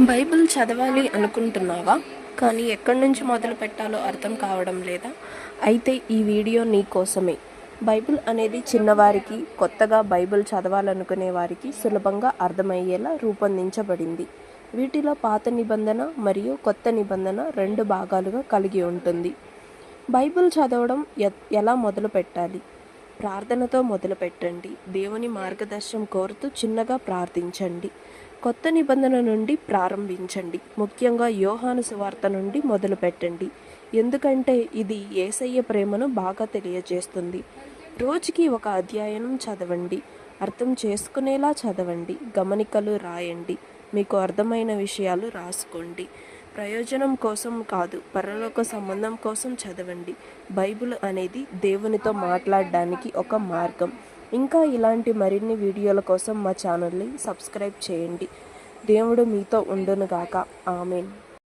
Bible చదవాలి అనుకుంటున్నావా? కానీ ఎక్కడి నుంచి మొదలు పెట్టాలో అర్థం కావడం లేదా? అయితే ఈ వీడియో నీ కోసమే. బైబిల్ అనేది చిన్నవారికి కొత్తగా బైబిల్ చదవాలనుకునే వారికి సులభంగా అర్థమయ్యేలా రూపొందించబడింది. వీటిలో పాత నిబంధన మరియు కొత్త నిబంధన రెండు భాగాలుగా కలిగి ఉంటుంది. బైబిల్ చదవడం ఎలా మొదలు పెట్టాలి? ప్రార్థనతో మొదలు పెట్టండి. దేవుని మార్గదర్శనం కోరుతూ చిన్నగా ప్రార్థించండి. కొత్త నిబంధన నుండి ప్రారంభించండి. ముఖ్యంగా యోహాను సువార్త నుండి మొదలు పెట్టండి ఎందుకంటే ఇది ఏసయ్య ప్రేమను బాగా తెలియజేస్తుంది. రోజుకి ఒక అధ్యాయనం చదవండి. అర్థం చేసుకునేలా చదవండి. గమనికలు రాయండి. మీకు అర్థమైన విషయాలు రాసుకోండి. ప్రయోజనం కోసం కాదు పరలోక సంబంధం కోసం చదవండి. బైబిల్ అనేది దేవునితో మాట్లాడడానికి ఒక మార్గం. ఇంకా ఇలాంటి మరిన్ని వీడియోల కోసం మా ఛానల్ని సబ్స్క్రైబ్ చేయండి. దేవుడు మీతో ఉండునుగాక. ఆమెన్.